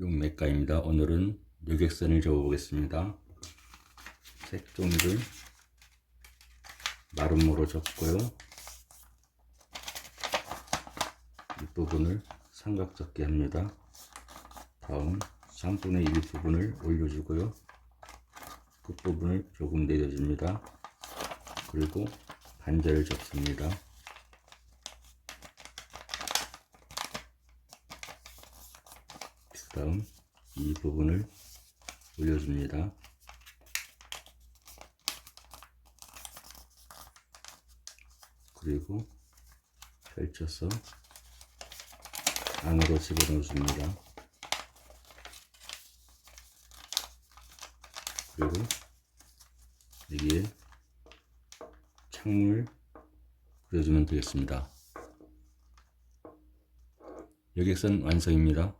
용맥가입니다. 오늘은 여객선을 접어보겠습니다. 색 종이를 마름모로 접고요. 이 부분을 삼각 접게 합니다. 다음 3분의 1 부분을 올려주고요. 끝부분을 조금 내려줍니다. 그리고 반절을 접습니다. 그 다음 이 부분을 올려줍니다. 그리고 펼쳐서 안으로 집어넣어줍니다. 그리고 여기에 창문을 그려주면 되겠습니다. 여객선 완성입니다.